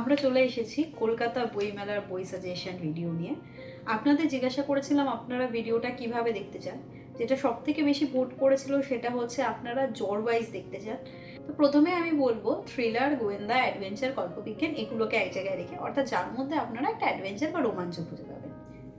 আমরা চলে এসেছি কলকাতা বইমেলার বই সাজেশন ভিডিও নিয়ে। আপনাদের জিজ্ঞাসা করেছিলাম, আপনারা ভিডিওটা কীভাবে দেখতে চান? যেটা সব থেকে বেশি ভোট করেছিল সেটা হচ্ছে আপনারা জর ওয়াইজ দেখতে চান। তো প্রথমে আমি বলব থ্রিলার গোয়েন্দা অ্যাডভেঞ্চার কল্পবিজ্ঞান এগুলোকে এক জায়গায় রেখে, অর্থাৎ যার মধ্যে আপনারা একটা অ্যাডভেঞ্চার বা রোমাঞ্চ খুঁজে পাবেন।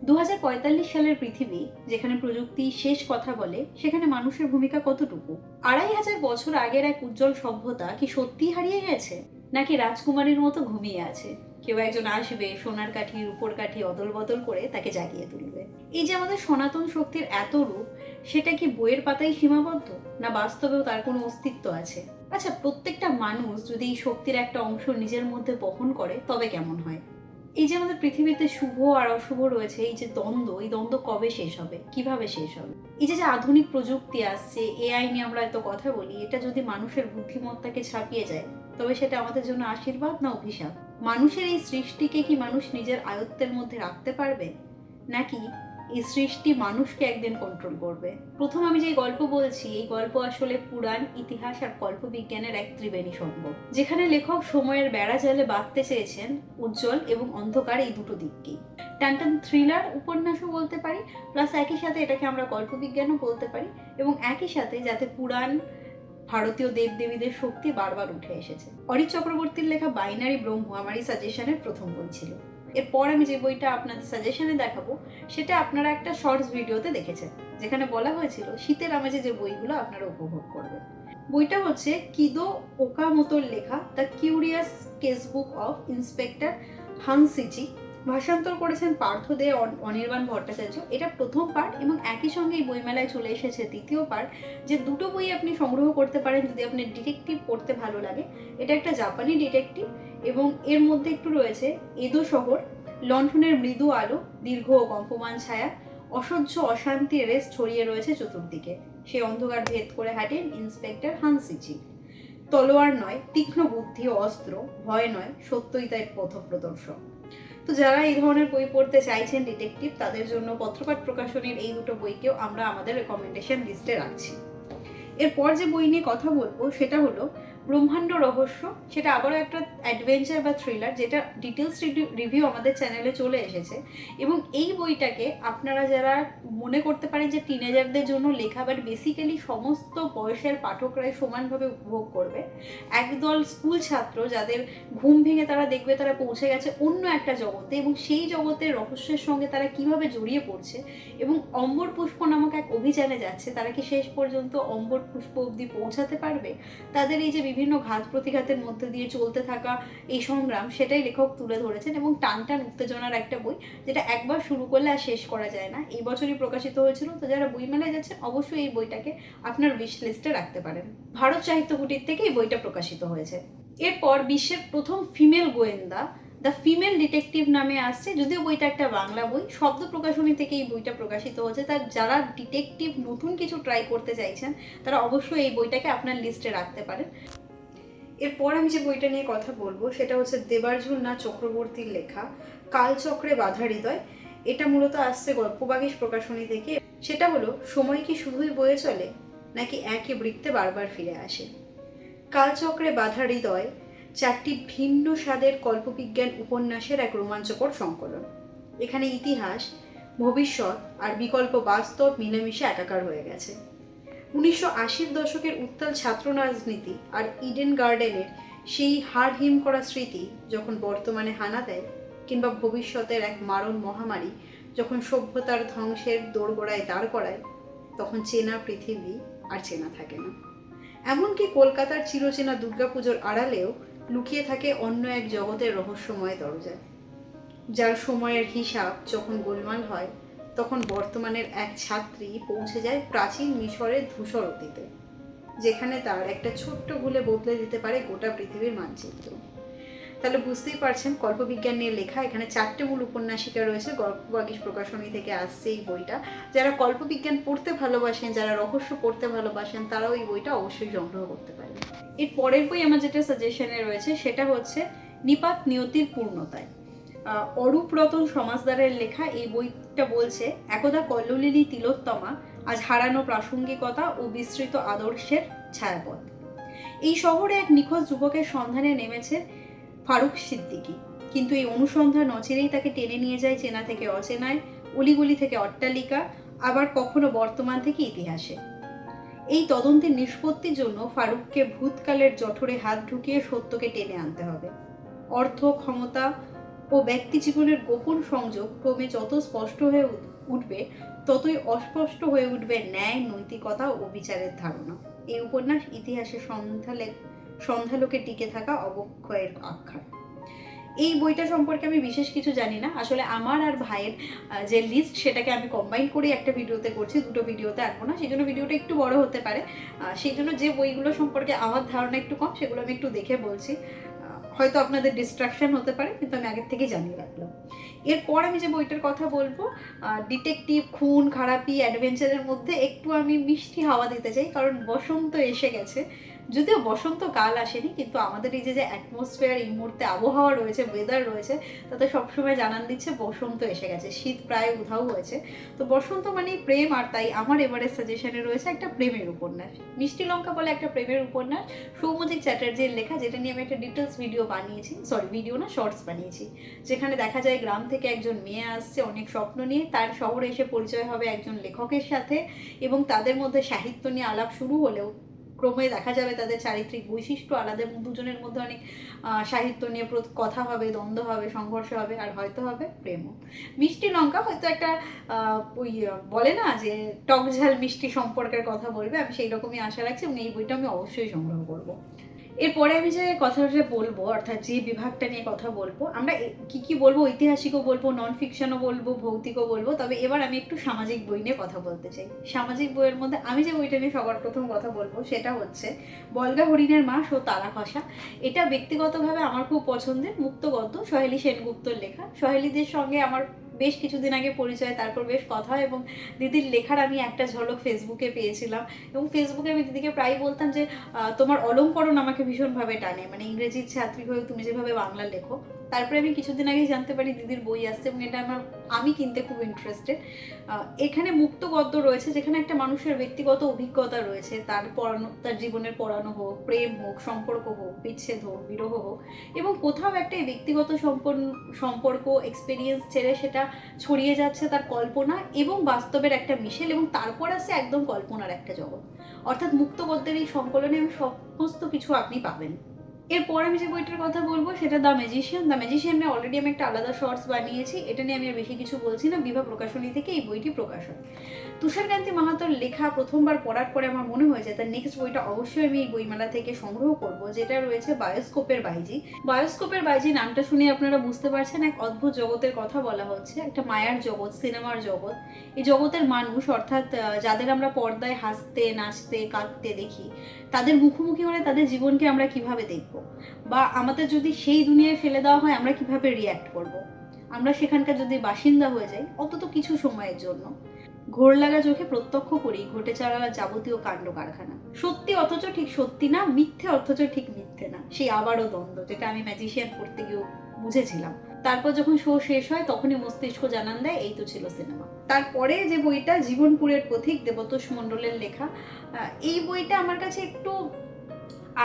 দু হাজার পঁয়তাল্লিশ সালের পৃথিবী, যেখানে প্রযুক্তি শেষ কথা বলে, সেখানে মানুষের ভূমিকা কতটুকু? আড়াই হাজার বছর আগের এক উজ্জ্বল সভ্যতা কি সত্যি হারিয়ে গেছে? নাকি রাজকুমারীর মতো ঘুমিয়ে আছে? কেউ একজন আসবে, সোনার কাঠি, রূপোর কাঠি অদল বদল করে তাকে জাগিয়ে তুলবে। এই যে আমাদের সনাতন শক্তির এত রূপ, সেটা কি বইয়ের পাতায় সীমাবদ্ধ? না বাস্তবেও তার কোনো অস্তিত্ব আছে? আচ্ছা প্রত্যেকটা মানুষ যদি এই শক্তির একটা অংশ নিজের মধ্যে বহন করে, তবে কেমন হয়? এই যে আমাদের পৃথিবীতে শুভ আর অশুভ রয়েছে, এই যে দ্বন্দ্ব, এই দ্বন্দ্ব কবে শেষ হবে? কীভাবে শেষ হবে? এই যে যে আধুনিক প্রযুক্তি আসছে, এআই নিয়ে আমরা এত কথা বলি, এটা যদি মানুষের বুদ্ধিমত্তাকে ছাপিয়ে যায় তবে সেটা আমাদের জন্য আশীর্বাদ না অভিশাপ? মানুষের এই সৃষ্টিকে কি মানুষ নিজের আয়ত্তের মধ্যে রাখতে পারবে? নাকি এই সৃষ্টি মানুষকে একদিন কন্ট্রোল করবে? প্রথম আমি যে গল্প বলছি, এই গল্প আসলে পুরাণ, ইতিহাস আর কল্পবিজ্ঞানের এক ত্রিবেণী সম্ভব যেখানে লেখক সময়ের বেড়া জালে বাঁধতে চেয়েছেন উজ্জ্বল এবং অন্ধকার এই দুটো দিককেই। টানটান থ্রিলার উপন্যাসও বলতে পারি প্লাস একই সাথে এটাকে আমরা কল্পবিজ্ঞানও বলতে পারি এবং একই সাথে যাতে পুরাণ ভারতীয় দেবদেবীদের শক্তি বারবার উঠে এসেছে। অরিত চক্রবর্তীর লেখা বাইনারি ব্রহ্ম আমার এই সাজেশনের প্রথম বই ছিল। এরপর আমি যে বইটা আপনাদের সাজেশনে দেখাবো, সেটা আপনারা একটা শর্টস ভিডিওতে দেখেছেন, যেখানে বলা হয়েছিল শীতের আমেজে যে বইগুলো আপনারা উপভোগ করবেন। বইটা হচ্ছে কিদো ওকামোতোর লেখা the curious casebook of inspector Hanshichi ভাষান্তর করেছেন পার্থ দে অন- অনির্বাণ ভট্টাচার্য। এটা প্রথম পার্ট এবং একই সঙ্গে এই বইমেলায় চলে এসেছে দ্বিতীয় পার্ট যে দুটো বই আপনি সংগ্রহ করতে পারেন যদি আপনি ডিটেকটিভ পড়তে ভালো লাগে। এটা একটা জাপানি ডিটেকটিভ এবং এর মধ্যে একটু রয়েছে এদো শহর, লণ্ঠনের মৃদু আলো, দীর্ঘ ও কম্পমান ছায়া, অসহ্য অশান্তির রেস ছড়িয়ে রয়েছে চতুর্দিকে। সেই অন্ধকার ভেদ করে হাঁটেন ইন্সপেক্টর হানসিচি। তলোয়ার নয়, তীক্ষ্ণ বুদ্ধি অস্ত্র, ভয় নয়, সত্যই তাই পথপ্রদর্শক। তো যারা এই ধরনের বই পড়তে চাইছেন ডিটেকটিভ তাদের জন্য পত্রপাঠ প্রকাশনের এই দুটো বইকেও আমরা আমাদের রেকমেন্ডেশন লিস্টে রাখছি। এরপর যে বই নিয়ে কথা বলব, সেটা হলো ব্রহ্মাণ্ড রহস্য। সেটা আবারও একটা অ্যাডভেঞ্চার বা থ্রিলার, যেটা ডিটেলস রিভিউ আমাদের চ্যানেলে চলে এসেছে। এবং এই বইটাকে আপনারা যারা মনে করতে পারেন যে টিনেজারদের জন্য লেখা বাট বেসিক্যালি সমস্ত বয়সের পাঠকরাই সমানভাবে উপভোগ করবে। একদল স্কুল ছাত্র যাদের ঘুম ভেঙে তারা দেখবে তারা পৌঁছে গেছে অন্য একটা জগতে, এবং সেই জগতের রহস্যের সঙ্গে তারা কীভাবে জড়িয়ে পড়ছে, এবং অম্বর পুষ্প নামক এক অভিযানে যাচ্ছে, তারা কি শেষ পর্যন্ত অম্বর পুষ্প অবধি পৌঁছাতে পারবে? তাদের এই যে বিভিন্ন ঘাত প্রতিঘাতের মধ্যে দিয়ে চলতে থাকা এই সংগ্রাম সেটাই লেখক তুলে ধরেছেন এবং টান টান উত্তেজনার একটা বই যেটা একবার শুরু করলে আর শেষ করা যায় না। এই বছরই প্রকাশিত হয়েছিল, তো যারা বইমেলায় যাচ্ছেন অবশ্যই এই বইটাকে আপনার উইশ লিস্টে রাখতে পারেন। ভারত সাহিত্য কুটির থেকে এই বইটা প্রকাশিত হয়েছে। এরপর বিশ্বের প্রথম ফিমেল গোয়েন্দা দ্য ফিমেল ডিটেকটিভ নামে আসছে, যদিও বইটা একটা বাংলা বই। শব্দ প্রকাশনী থেকে এই বইটা প্রকাশিত হচ্ছে তার যারা ডিটেকটিভ নতুন কিছু ট্রাই করতে চাইছেন, তারা অবশ্যই এই বইটাকে আপনার লিস্টে রাখতে পারেন। এরপর আমি যে বইটা নিয়ে কথা বলব, সেটা হচ্ছে দেবার্জুন না চক্রবর্তীর লেখা কালচক্রে বাধা হৃদয়। এটা মূলত আসছে গল্পবাগীশ প্রকাশনী থেকে। সেটা হলো, সময় কি শুধুই বয়ে চলে, নাকি একই বৃত্তে বারবার ফিরে আসে? কালচক্রে বাধা হৃদয়, চারটি ভিন্ন স্বাদের কল্পবিজ্ঞান উপন্যাসের এক রোমাঞ্চকর সংকলন। এখানে ইতিহাস, ভবিষ্যৎ আর বিকল্প বাস্তব মিলেমিশে একাকার হয়ে গেছে। উনিশশো আশির দশকের উত্তাল ছাত্র রাজনীতি আর ইডেন গার্ডেনের সেই হাড় হিম করা স্মৃতি যখন বর্তমানে হানা দেয় কিংবা ভবিষ্যতের এক মারণ মহামারী যখন সভ্যতার ধ্বংসের দোরগোড়ায় দাঁড় করায়, তখন চেনা পৃথিবী আর চেনা থাকে না। এমনকি কলকাতার চিরচেনা দুর্গাপুজোর আড়ালেও লুকিয়ে থাকে অন্য এক জগতের রহস্যময় দরজা যার সময়ের হিসাব যখন গোলমাল হয় তখন বর্তমানের এক ছাত্রী পৌঁছে যায় প্রাচীন মিশরের ধূসর অতীতে, যেখানে তার একটা ছোট্ট ভুলে বদলে দিতে পারে গোটা পৃথিবীর মানচিত্র। তাহলে বুঝতেই পারছেন কল্পবিজ্ঞান নিয়ে লেখা, এখানে চারটে মূল উপন্যাসিকা রয়েছে গল্পবাগীশ প্রকাশনী থেকে আসছে এই বইটা। যারা কল্পবিজ্ঞান পড়তে ভালোবাসেন, যারা রহস্য পড়তে ভালোবাসেন, তারাও এই বইটা অবশ্যই সংগ্রহ করতে পারেন। এর পরের বই আমার যেটা সাজেশনে রয়েছে, সেটা হচ্ছে নিপাত নিয়তির পূর্ণতায়। অরূপ রতন সমাজদারের লেখা এই বইটা বলছে, একদা কল্লোলিনী তিলোত্তমা, আজ হারানো প্রাসঙ্গিকতা ও বিস্তৃত আদর্শের ছায়াপথ। এই শহরে এক নিখোঁজ যুবকের সন্ধানে নেমেছে ফারুক সিদ্দিকী। কিন্তু এই অনুসন্ধান অচিরেই তাকে টেনে নিয়ে যায় চেনা থেকে অচেনায়, অলিগুলি থেকে অট্টালিকা, আবার কখনো বর্তমান থেকে ইতিহাসে। এই তদন্তের নিষ্পত্তির জন্য ফারুককে ভূতকালের জঠরে হাত ঢুকিয়ে সত্যকে টেনে আনতে হবে। অর্থ, ক্ষমতা ও ব্যক্তি জীবনের গোপন সংযোগ ক্রমে যত স্পষ্ট হয়ে উঠ- উঠবে, ততই অস্পষ্ট হয়ে উঠবে ন্যায়, নৈতিকতা ও বিচারের ধারণা। এই উপন্যাস ইতিহাসে সন্ধ্যালে, সন্ধ্যালোকে টিকে থাকা অবক্ষয়ের আখ্যান। এই বইটা সম্পর্কে আমি বিশেষ কিছু জানি না। আসলে আমার আর ভাইয়ের যে লিস্ট সেটাকে আমি কম্বাইন করে একটা ভিডিওতে করছি, দুটো ভিডিওতে আনব না। সেই জন্য ভিডিওটা একটু বড় হতে পারে। সেই জন্য যে বইগুলো সম্পর্কে আমার ধারণা একটু কম, সেগুলো আমি একটু দেখে বলছি। হয়তো আপনাদের ডিস্ট্রাকশন হতে পারে, কিন্তু আমি আগের থেকেই জানিয়ে রাখলাম। এরপর আমি যে বইটার কথা বলব ডিটেকটিভ খুন, খারাপি অ্যাডভেঞ্চারের মধ্যে একটু আমি মিষ্টি হাওয়া দিতে চাই, কারণ বসন্ত এসে গেছে। যদিও বসন্ত কাল আসেনি, কিন্তু আমাদের এই যে যে অ্যাটমসফিয়ার এই মুহূর্তে আবহাওয়া রয়েছে ওয়েদার রয়েছে, তাতে সবসময় জানান দিচ্ছে বসন্ত এসে গেছে। শীত প্রায় উধাও হয়েছে। তো বসন্ত মানেই প্রেম, আর তাই আমার এবারে সাজেশনে রয়েছে একটা প্রেমের উপন্যাস। মিষ্টি লঙ্কা বলে একটা প্রেমের উপন্যাস। সৌমজিৎ চ্যাটার্জির লেখা, যেটা নিয়ে আমি একটা ডিটেলস ভিডিও বানিয়েছি সরি ভিডিও না শর্টস বানিয়েছি, যেখানে দেখা যায় গ্রাম থেকে একজন মেয়ে আসছে, অনেক স্বপ্ন নিয়ে, তার শহরে এসে পরিচয় হবে একজন লেখকের সাথে, এবং তাদের মধ্যে সাহিত্য নিয়ে আলাপ শুরু হলেও ক্রমে দেখা যাবে তাদের চারিত্রিক বৈশিষ্ট্য আলাদা এবং দুজনের মধ্যে অনেক সাহিত্য নিয়ে কথা হবে, দ্বন্দ্ব হবে, সংঘর্ষ হবে, আর হয়তো হবে প্রেমও মিষ্টি লঙ্কা হয়তো একটা ওই বলে না যে টক ঝাল মিষ্টি সম্পর্কের কথা বলবে, আমি সেই রকমই আশা রাখছি এবং এই বইটা আমি অবশ্যই সংগ্রহ করব। এরপরে আমি যে কথাটা বলব, অর্থাৎ যে বিভাগটা নিয়ে কথা বলব, আমরা কি কি বলব? ঐতিহাসিকও বলব নন ফিকশনও বলব, ভৌতিকও বলব, তবে এবার আমি একটু সামাজিক বই নিয়ে কথা বলতে চাই। সামাজিক বইয়ের মধ্যে আমি যে বইটা নিয়ে সবার প্রথম কথা বলব, সেটা হচ্ছে বলগা হরিণের মাস ও তারা খসা। এটা ব্যক্তিগতভাবে আমার খুব পছন্দের মুক্ত গদ্য সহেলি সেনগুপ্তর লেখা। সহেলিদের সঙ্গে আমার বেশ কিছুদিন আগে পরিচয় তারপর বেশ কথা এবং দিদির লেখার আমি একটা ঝলক ফেসবুকে পেয়েছিলাম এবং ফেসবুকে আমি দিদিকে প্রায় বলতাম যে তোমার অলঙ্করণ আমাকে ভীষণভাবে টানে। মানে ইংরেজির ছাত্রী হয়ে তুমি যেভাবে বাংলা লেখো তারপরে আমি কিছুদিন আগেই জানতে পারি দিদির বই আসছে এবং এটা আমার, আমি কিনতে খুব ইন্টারেস্টেড এখানে মুক্ত গদ্য রয়েছে, যেখানে একটা মানুষের ব্যক্তিগত অভিজ্ঞতা রয়েছে। তার পড়ানো, তার জীবনের পড়ানো হোক, প্রেম হোক, সম্পর্ক হোক, বিচ্ছেদ হোক, বিরহ হোক এবং কোথাও একটা ব্যক্তিগত সম্পন্ন, সম্পর্ক এক্সপিরিয়েন্স ছেড়ে সেটা ছড়িয়ে যাচ্ছে তার কল্পনা এবং বাস্তবের একটা মিশেল এবং তারপর আসছে একদম কল্পনার একটা জগৎ। অর্থাৎ মুক্ত গদ্যের এই সংকলনে আমি সমস্ত কিছু আপনি পাবেন। এরপর আমি যে বইটার কথা বলব, সেটা দ্য ম্যাজিশিয়ান দ্য ম্যাজিশিয়ানে অলরেডি আমি একটা আলাদা শর্টস বানিয়েছি। এটা নিয়ে আমি আর বেশি কিছু বলছি না। বিভা প্রকাশনী থেকে এই বইটি প্রকাশ হয় তুষারকান্তি মাহাতোর লেখা প্রথমবার পড়ার পরে আমার মনে হয়েছে তার নেক্সট বইটা অবশ্যই আমি এই বইমেলা থেকে সংগ্রহ করব, যেটা রয়েছে বায়োস্কোপের বাইজি বায়োস্কোপের বাইজি নামটা শুনে আপনারা বুঝতে পারছেন এক অদ্ভুত জগতের কথা বলা হচ্ছে, একটা মায়ার জগৎ, সিনেমার জগৎ। এই জগতের মানুষ, অর্থাৎ যাদের আমরা পর্দায় হাসতে, নাচতে, কাঁদতে দেখি, তাদের মুখোমুখি হলে তাদের জীবনকে আমরা কীভাবে দেখব? বা আমাদের যদি সেই দুনিয়ায় ফেলে দেওয়া হয়, আমরা কীভাবে রিয়্যাক্ট করব। আমরা সেখানকার যদি বাসিন্দা হয়ে যাই, অন্তত কিছু সময়ের জন্য। ঘোর লাগা চোখে প্রত্যক্ষ করি, ঘটে চলা যাবতীয় কাণ্ড কারখানা। সত্যি অথচ ঠিক সত্যি না, মিথ্যে অথচ ঠিক মিথ্যে না। সেই আবারও দ্বন্দ্ব, যেটা আমি ম্যাজিশিয়ান পড়তে গিয়েও বুঝেছিলাম। তারপর যখন শো শেষ হয়, তখনই মস্তিষ্ক জানান দেয়, এই তো ছিল সিনেমা তারপরে যে বইটা জীবনপুরের পথিক দেবতোষ মণ্ডলের লেখা এই বইটা আমার কাছে একটু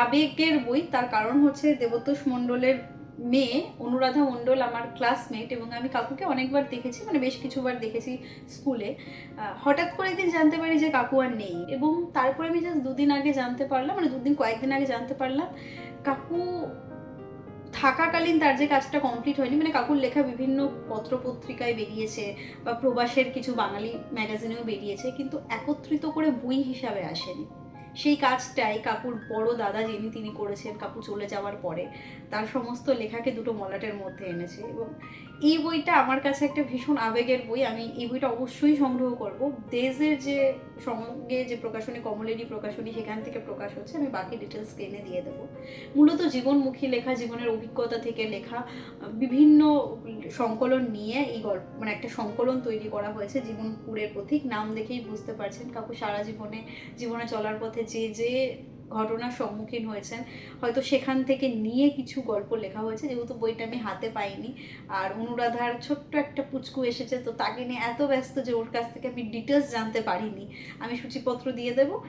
আবেগের বই, তার কারণ হচ্ছে দেবতোষ মণ্ডলের মেয়ে অনুরাধা মণ্ডল আমার ক্লাসমেট এবং আমি কাকুকে অনেকবার দেখেছি মানে বেশ কিছুবার দেখেছি স্কুলে হঠাৎ করে একদিন জানতে পারি যে কাকু আর নেই এবং তারপরে আমি জাস্ট দুদিন আগে জানতে পারলাম মানে দুদিন কয়েকদিন আগে জানতে পারলাম, কাকু থাকাকালীন তার যে কাজটা কমপ্লিট হয়নি মানে কাকুর লেখা বিভিন্ন পত্রপত্রিকায় বেরিয়েছে বা প্রবাসের কিছু বাঙালি ম্যাগাজিনেও বেরিয়েছে, কিন্তু একত্রিত করে বই হিসাবে আসেনি। সেই কাজটাই কাকুর বড় দাদা যিনি, তিনি করেছেন কাকু চলে যাওয়ার পরে, তার সমস্ত লেখাকে দুটো মলাটের মধ্যে এনেছে এবং এই বইটা আমার কাছে একটা ভীষণ আবেগের বই। আমি এই বইটা অবশ্যই সংগ্রহ করব। দেজের যে সঙ্গে যে প্রকাশনী, কমলেরই প্রকাশনী, সেখান থেকে প্রকাশ হচ্ছে, আমি বাকি ডিটেলস স্ক্রিনে দিয়ে দেবো। মূলত জীবনমুখী লেখা, জীবনের অভিজ্ঞতা থেকে লেখা, বিভিন্ন সংকলন নিয়ে এই গল্প মানে একটা সংকলন তৈরি করা হয়েছে জীবনপুরের পথিক নাম দেখেই বুঝতে পারছেন কাকু, সারা জীবনে জীবনে চলার পথে যে যে ঘটনার সম্মুখীন হয়েছেন। হয়তো সেখান থেকে নিয়ে কিছু গল্প লেখা হয়েছে, যেহেতু বইটা আমি হাতে পাইনি। আর অনুরাধার ছোট্ট একটা পুচকু এসেছে, তো তাকে নিয়ে এত ব্যস্ত যে ওর কাছ থেকে আমি ডিটেলস জানতে পারিনি। আমি সূচিপত্র দিয়ে দেবো।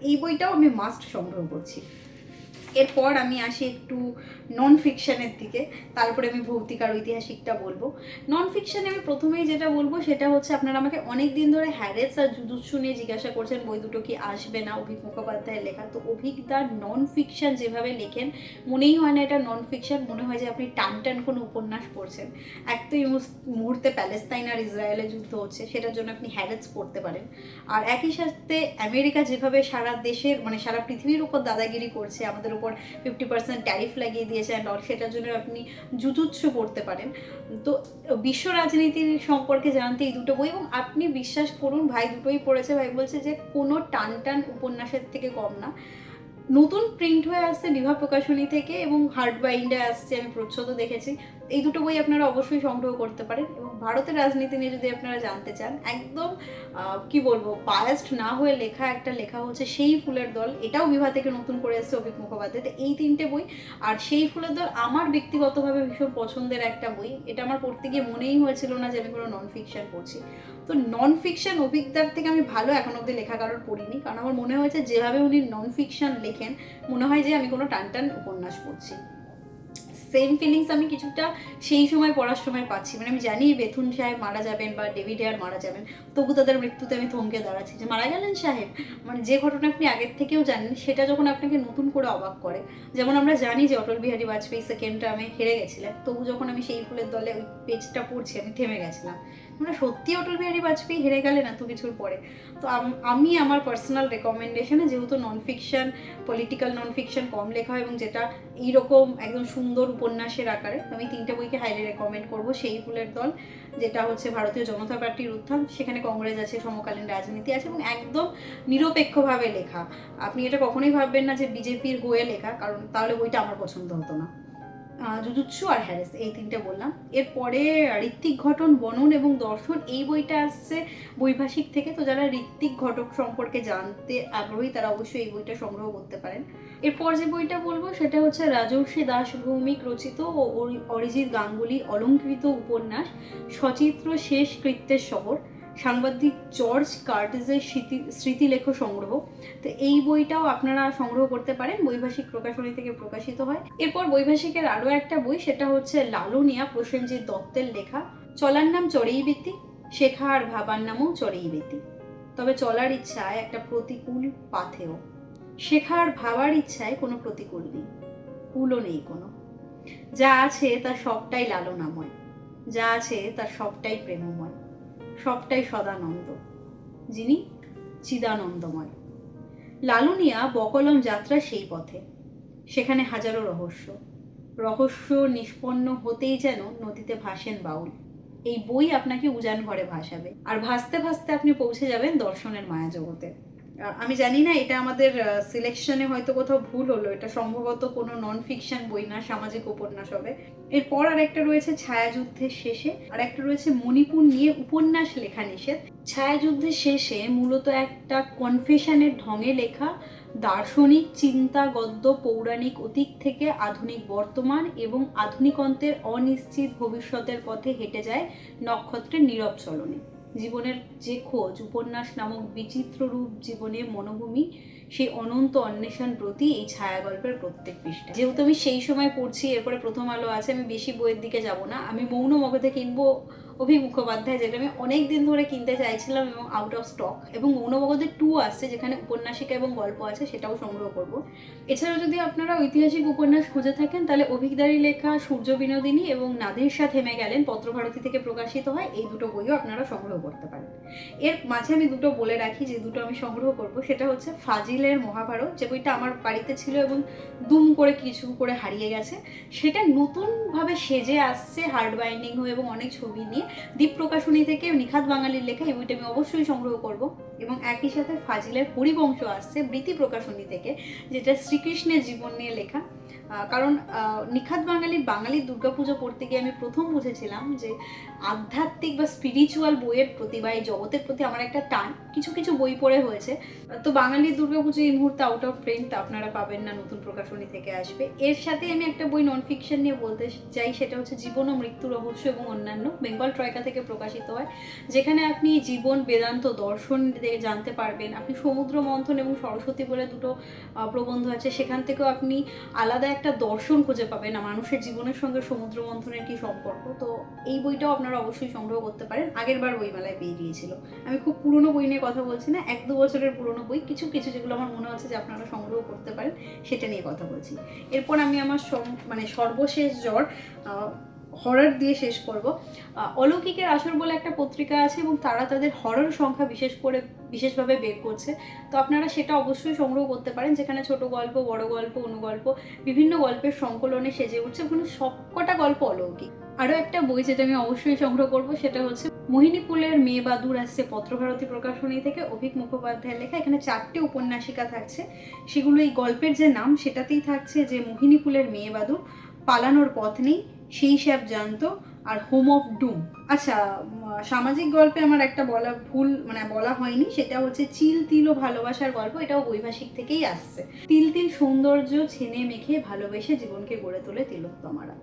এই বইটাও আমি মাস্ট সংগ্রহ করছি। এরপর আমি আসি একটু নন ফিকশনের দিকে। তারপরে আমি ভৌতিক আর ঐতিহাসিকটা বলব। নন ফিকশনে আমি প্রথমেই যেটা বলব, সেটা হচ্ছে আপনারা আমাকে অনেক দিন ধরে হ্যারেস আর জুজুৎসু নিয়ে জিজ্ঞাসা করছেন, বই দুটো কি আসবে না? অভিক মুখোপাধ্যায়ের লেখা। তো অভিক দা নন ফিকশন যেভাবে লেখেন, মনেই হয় না এটা নন ফিকশন মনে হয় যে আপনি টান টান কোনো উপন্যাস পড়ছেন। এক তো এই মুহূর্তে প্যালেস্তাইন আর ইসরায়েলে যুদ্ধ হচ্ছে, সেটার জন্য আপনি হ্যারেস পড়তে পারেন। আর একই সাথে আমেরিকা যেভাবে সারা দেশের মানে সারা পৃথিবীর উপর দাদাগিরি করছে, আমাদের উপর ফিফটি পার্সেন্ট ট্যারিফ লাগিয়ে দিয়েছে অ্যান্ড অল সেটার জন্য আপনি জুজুৎস পড়তে পারেন। তো বিশ্ব রাজনীতির সম্পর্কে জানতে এই দুটো বই এবং আপনি বিশ্বাস করুন, ভাই দুটোই পড়েছে, ভাই বলছে যে কোনো টান টান উপন্যাসের থেকে কম না। নতুন প্রিন্ট হয়ে আসছে বিভা প্রকাশনী থেকে এবং হার্ড বাইন্ডে আসছে, আমি প্রচ্ছদ দেখেছি। এই দুটো বই আপনারা অবশ্যই সংগ্রহ করতে পারেন এবং ভারতের রাজনীতি নিয়ে যদি আপনারা জানতে চান, একদম কি বলব বায়াসড না হয়ে লেখা একটা লেখা হচ্ছে সেই ফুলের দল। এটাও বিভা থেকে নতুন করে এসেছে অভিক মুখোপাধ্যায়। তো এই তিনটে বই, আর সেই ফুলের দল আমার ব্যক্তিগতভাবে ভীষণ পছন্দের একটা বই। এটা আমার পড়তে গিয়ে মনেই হয়েছিল না যে আমি কোনো নন ফিকশন পড়ছি। তো নন ফিকশন অভিজ্ঞতার থেকে আমি ভালো এখন অব্দি লেখা কারোর পড়িনি। কারণ আমার মনে হয়েছে যেভাবে উনি নন ফিকশন লেখেন মনে হয় যে আমি কোনো টান টান উপন্যাস পড়ছি। সেম ফিলিংস আমি কিছুটা সেই সময় পড়ার সময় পাচ্ছি। মানে আমি জানি বেথুন সাহেব মারা যাবেন বা ডেভিড এয়ার মারা যাবেন, তবু তাদের মৃত্যুতে আমি থমকে দাঁড়াচ্ছি যে, মারা গেলেন সাহেব? মানে যে ঘটনা আপনি আগের থেকেও জানেন, সেটা যখন আপনাকে নতুন করে অবাক করে, যেমন আমরা জানি যে অটল বিহারী বাজপেয়ী সেকেন্ড টার্মে হেরে গেছিলেন, তবু যখন আমি সেই ফুলের দলে ওই পেজটা পড়ছি, আমি থেমে গেছিলাম। মানে সত্যি অটল বিহারী বাজপেয়ী হেরে গেলেন এত কিছুর পরে। তো আমি আমার পার্সোনাল রেকমেন্ডেশনে যেহেতু non fiction political non fiction কম লেখা হয় এবং যেটা এইরকম একদম সুন্দর উপন্যাসের আকারে আমি তিনটে বইকে হাইলি রেকমেন্ড করব, সেই ফুলের দল, যেটা হচ্ছে ভারতীয় জনতা পার্টির উত্থান, সেখানে কংগ্রেস আছে, সমকালীন রাজনীতি আছে এবং একদম নিরপেক্ষভাবে লেখা। আপনি এটা কখনোই ভাববেন না যে বিজেপির হয়ে লেখা, কারণ তাহলে বইটা আমার পছন্দ হতো না। জুজুৎসু আর হ্যারেস, এই তিনটে বললাম। এরপরে ঋত্বিক ঘটন, বনন এবং দর্শন, এই বইটা আসছে বৈভাষিক থেকে। তো যারা ঋত্বিক ঘটক সম্পর্কে জানতে আগ্রহী, তারা অবশ্যই এই বইটা সংগ্রহ করতে পারেন। এরপর যে বইটা বলব, সেটা হচ্ছে রাজর্ষি দাস ভৌমিক রচিত ও অরি- অরিজিৎ গাঙ্গুলি অলঙ্কৃত উপন্যাস, সচিত্র শেষ কৃত্যের শহর। সাংবাদিক জর্জ কার্টিজের স্মৃতি, স্মৃতিলেখ সংগ্রহ। তো এই বইটাও আপনারা সংগ্রহ করতে পারেন। বৈভাষিক প্রকাশনী থেকে প্রকাশিত হয়। এরপর বৈভাষিকের আরও একটা বই, সেটা হচ্ছে লালনিয়া প্রসেনজিৎ দত্তের লেখা, চলার নাম চড়েই বেতি, শেখা আর ভাবার নামও চড়েই বেতি। তবে চলার ইচ্ছায় একটা প্রতিকূল পাথেও। শেখা আর ভাবার ইচ্ছায় কোনো প্রতিকূল নেই, কুলও নেই কোনো। যা আছে তার সবটাই লালনাময়, যা আছে তার সবটাই প্রেমময়। সবটাই সদানন্দ। যিনি চিদানন্দময়। লালুনিয়া বকলম যাত্রা সেই পথে। সেখানে হাজারো রহস্য। রহস্য নিষ্পন্ন হতেই যেন নদীতে ভাসেন বাউল। এই বই আপনাকে উজান ঘরে ভাসাবে। আর ভাসতে ভাসতে আপনি পৌঁছে যাবেন দর্শনের মায়া জগতে আমি জানি না, এটা আমাদের সিলেকশনে হয়তো কোথাও ভুল হলো। এটা সম্ভবত কোনো নন ফিকশন বই না, সামাজিক উপন্যাস হবে। এরপর আর একটা রয়েছে ছায়াযুদ্ধের শেষে আর একটা রয়েছে মণিপুর নিয়ে উপন্যাস লেখা নিষেধ। ছায়াযুদ্ধের শেষে মূলত একটা কনফেশনের ঢঙে লেখা, দার্শনিক চিন্তা গদ্য পৌরাণিক অতীত থেকে আধুনিক বর্তমান এবং আধুনিকন্তের অনিশ্চিত ভবিষ্যতের পথে হেঁটে যায় নক্ষত্রের নীরব চলনে। জীবনের যে খোঁজ, উপন্যাস নামক বিচিত্র রূপ জীবনে মনোভূমি, সেই অনন্ত অন্বেষণ প্রতি এই ছায়া গল্পের প্রত্যেক পৃষ্ঠা যেহেতু আমি সেই সময় পড়ছি, এরপরে প্রথম আলো আছে, আমি বেশি বইয়ের দিকে যাব না। আমি মৌন মগধে কিনবো অভিক মুখোপাধ্যায় যেটা আমি অনেক দিন ধরে কিনতে চাইছিলাম এবং আউট অফ স্টক এবং মগধের টু আসছে যেখানে উপন্যাসিকা এবং গল্প আছে, সেটাও সংগ্রহ করব। এছাড়াও যদি আপনারা ঐতিহাসিক উপন্যাস খুঁজে থাকেন, তাহলে অভিকদারি লেখা সূর্য বিনোদিনী এবং নাদের সাথে থেমে গেলেন পত্রভারতী থেকে প্রকাশিত হয়, এই দুটো বইও আপনারা সংগ্রহ করতে পারেন। এর মাঝে আমি দুটো বলে রাখি, যে দুটো আমি সংগ্রহ করব, সেটা হচ্ছে ফাজিলের মহাভারত, যে বইটা আমার বাড়িতে ছিল এবং দুম করে কিছু করে হারিয়ে গেছে। সেটা নতুনভাবে সেজে আসছে হার্ড বাইন্ডিং হয়ে এবং অনেক ছবি নিয়ে। দীপ প্রকাশনী থেকে নিখাত বাঙালির লেখা এই বইটা আমি অবশ্যই সংগ্রহ করব। এবং একই সাথে ফাজিলের হরিবংশ আসছে বৃতি প্রকাশনী থেকে, যেটা শ্রীকৃষ্ণের জীবন নিয়ে লেখা। কারণ নিখাত বাঙালি বাঙালির দুর্গাপুজো পড়তে গিয়ে আমি প্রথম বুঝেছিলাম যে আধ্যাত্মিক বা স্পিরিচুয়াল বইয়ের প্রতি বা এই জগতের প্রতি আমার একটা টান। কিছু কিছু বই পড়ে হয়েছে। তো বাঙালির দুর্গাপুজো এই মুহূর্তে আউট অফ প্রিন্ট আপনারা পাবেন না, নতুন প্রকাশনী থেকে আসবে। এর সাথে আমি একটা বই নন ফিকশন নিয়ে বলতে চাই, সেটা হচ্ছে জীবন ও মৃত্যু রহস্য এবং অন্যান্য, বেঙ্গল ট্রয়কা থেকে প্রকাশিত হয়, যেখানে আপনি জীবন, বেদান্ত, দর্শন জানতে পারবেন। আপনি সমুদ্র মন্থন এবং সরস্বতী বলে দুটো প্রবন্ধ আছে। সেখান থেকেও আপনি আলাদা একটা দর্শন খুঁজে পাবেন, মানুষের জীবনের সঙ্গে সমুদ্র মন্থনের কি সম্পর্ক। তো এই বইটাও আপনারা অবশ্যই সংগ্রহ করতে পারেন। আগের বার বইমেলায় পেয়ে গিয়েছিল। আমি খুব পুরনো বই নিয়ে কথা বলছি না, এক দু বছরের পুরনো বই, কিছু কিছু যেগুলো আমার মনে হচ্ছে যে আপনারা সংগ্রহ করতে পারেন, সেটা নিয়ে কথা বলছি। এরপর আমি আমার মানে সর্বশেষ জ্বর হরর দিয়ে শেষ করব। অলৌকিকের আসর বলে একটা পত্রিকা আছে এবং তারা তাদের হরর সংখ্যা বিশেষ করে, বিশেষভাবে বের করছে। তো আপনারা সেটা অবশ্যই সংগ্রহ করতে পারেন, যেখানে ছোট গল্প, বড় গল্প অনুগল্প বিভিন্ন গল্পের সংকলনে সেজে উঠছে ওখানে সবকটা গল্প অলৌকিক। আরও একটা বই যেটা আমি অবশ্যই সংগ্রহ করব, সেটা হচ্ছে মোহিনীপুলের মেয়ে বাদুর আসছে পত্রভারতী প্রকাশনী থেকে অভিক মুখোপাধ্যায়ের লেখা। এখানে চারটে উপন্যাসিকা থাকছে। সেগুলো এই গল্পের যে নাম, সেটাতেই থাকছে যে মোহিনীপুলের মেয়ে বাদুর পালানোর পথ নেই, সেই সব জানতো আর হোম অফ ডুম। আচ্ছা সামাজিক গল্পে আমার একটা বলা ভুল মানে বলা হয়নি, সেটা হচ্ছে চিল তিল ও ভালোবাসার গল্প, এটাও বৈভাষিক থেকেই আসছে। তিল তিল সৌন্দর্য, ছেনে মেখে ভালোবেসে জীবনকে গড়ে তোলে তিলোত্তমারা।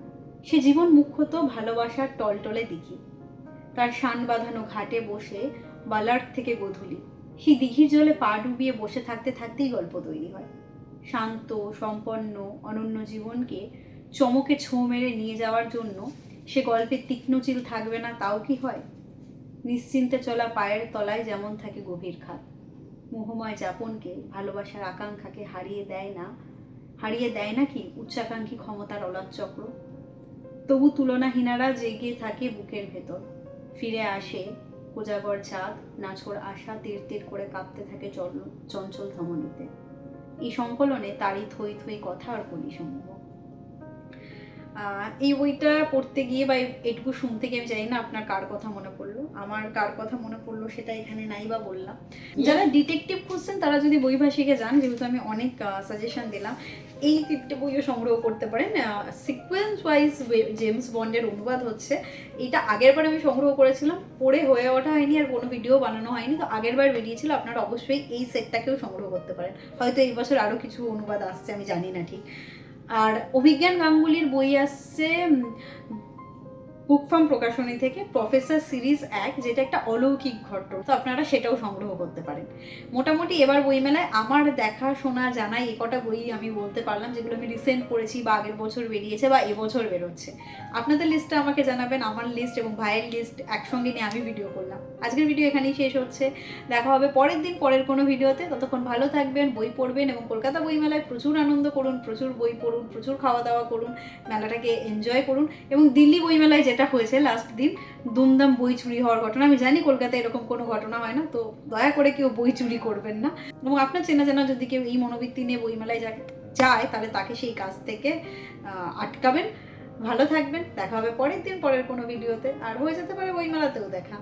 সে জীবন মুখ্যত ভালোবাসার টলটলে দিঘি। তার শান বাঁধানো ঘাটে বসে বালার্ক থেকে গধূলি। সেই দিঘির জলে পা ডুবিয়ে বসে থাকতে থাকতেই গল্প তৈরি হয়। শান্ত, সম্পন্ন, অনন্য জীবনকে চমকে ছোঁ মেরে নিয়ে যাওয়ার জন্য সে গল্পে তীক্ষ্ণচিল থাকবে না, তাও কি হয়? নিশ্চিন্তে চলা পায়ের তলায় যেমন থাকে গভীর খাত। মোহময় যাপনকে ভালোবাসার আকাঙ্ক্ষাকে হারিয়ে দেয় না, হারিয়ে দেয় নাকি উচ্চাকাঙ্ক্ষী ক্ষমতার অলাদ চক্র? তবু তুলনাহীনারা জেগে থাকে বুকের ভেতর। ফিরে আসে কোজাগর চাঁদ নাচর আশা তীর তীর করে কাঁপতে থাকে চঞ্চল ধমনীতে। এই সংকলনে তারই থই থই কথা আর কলি সমূহ আহ, এই বইটা পড়তে গিয়ে বা এটুকু শুনতে গিয়ে আমি জানি না আপনার কার কথা মনে পড়ল। আমার কার কথা মনে পড়ল সেটা এখানে নাই বা বললাম। যারা ডিটেকটিভ খুঁজছেন তারা যদি বইভাষিকে যান যেহেতু আমি অনেক সাজেশন দিলাম এই তিনটে বইও সংগ্রহ করতে পারেন। সিকোয়েন্স ওয়াইজ জেমস বন্ডের অনুবাদ হচ্ছে। এটা আগের বার আমি সংগ্রহ করেছিলাম, পড়ে হয়ে ওঠা হয়নি আর কোনো ভিডিও বানানো হয়নি। তো আগের বার বেরিয়েছিল, আপনারা অবশ্যই এই সেটটাকেও সংগ্রহ করতে পারেন। হয়তো এই বছর আরও কিছু অনুবাদ আসছে, আমি জানি না ঠিক। আর অভিজ্ঞান গাঙ্গুলির বই আসছে বুক ফার্ম প্রকাশনী থেকে প্রফেসর সিরিজ এক, যেটা একটা অলৌকিক ঘটনা তো আপনারা সেটাও সংগ্রহ করতে পারেন। মোটামুটি এবার বইমেলায় আমার দেখা, শোনা, জানা, এই কটা বই আমি বলতে পারলাম, যেগুলো আমি রিসেন্ট পড়েছি বা আগের বছর বেরিয়েছে বা এবছর বেরোচ্ছে। আপনাদের লিস্টটা আমাকে জানাবেন, আমার লিস্ট এবং ভাইয়ের লিস্ট একসঙ্গে নিয়ে আমি ভিডিও করলাম। আজকের ভিডিও এখানেই শেষ হচ্ছে। দেখা হবে পরের দিন, পরের কোনো ভিডিওতে ততক্ষণ ভালো থাকবেন, বই পড়বেন এবং কলকাতা বইমেলায় প্রচুর আনন্দ করুন, প্রচুর বই পড়ুন, প্রচুর খাওয়া দাওয়া করুন, মেলাটাকে এনজয় করুন এবং দিল্লি বইমেলায় যেটা হয়েছে লাস্ট দিন, দুমদাম বই চুরি হওয়ার ঘটনা। আমি জানি কলকাতায় এরকম কোনো ঘটনা হয় না, তো দয়া করে কেউ বই চুরি করবেন না। এবং আপনার চেনা জানা যদি কেউ এই মনোবৃত্তি নিয়ে বইমেলায় যায়, তাহলে তাকে সেই কাজ থেকে আটকাবেন। ভালো থাকবেন, দেখা হবে পরের দিন, পরের কোনো ভিডিওতে আর হয়ে যেতে পারে বইমেলাতেও দেখা।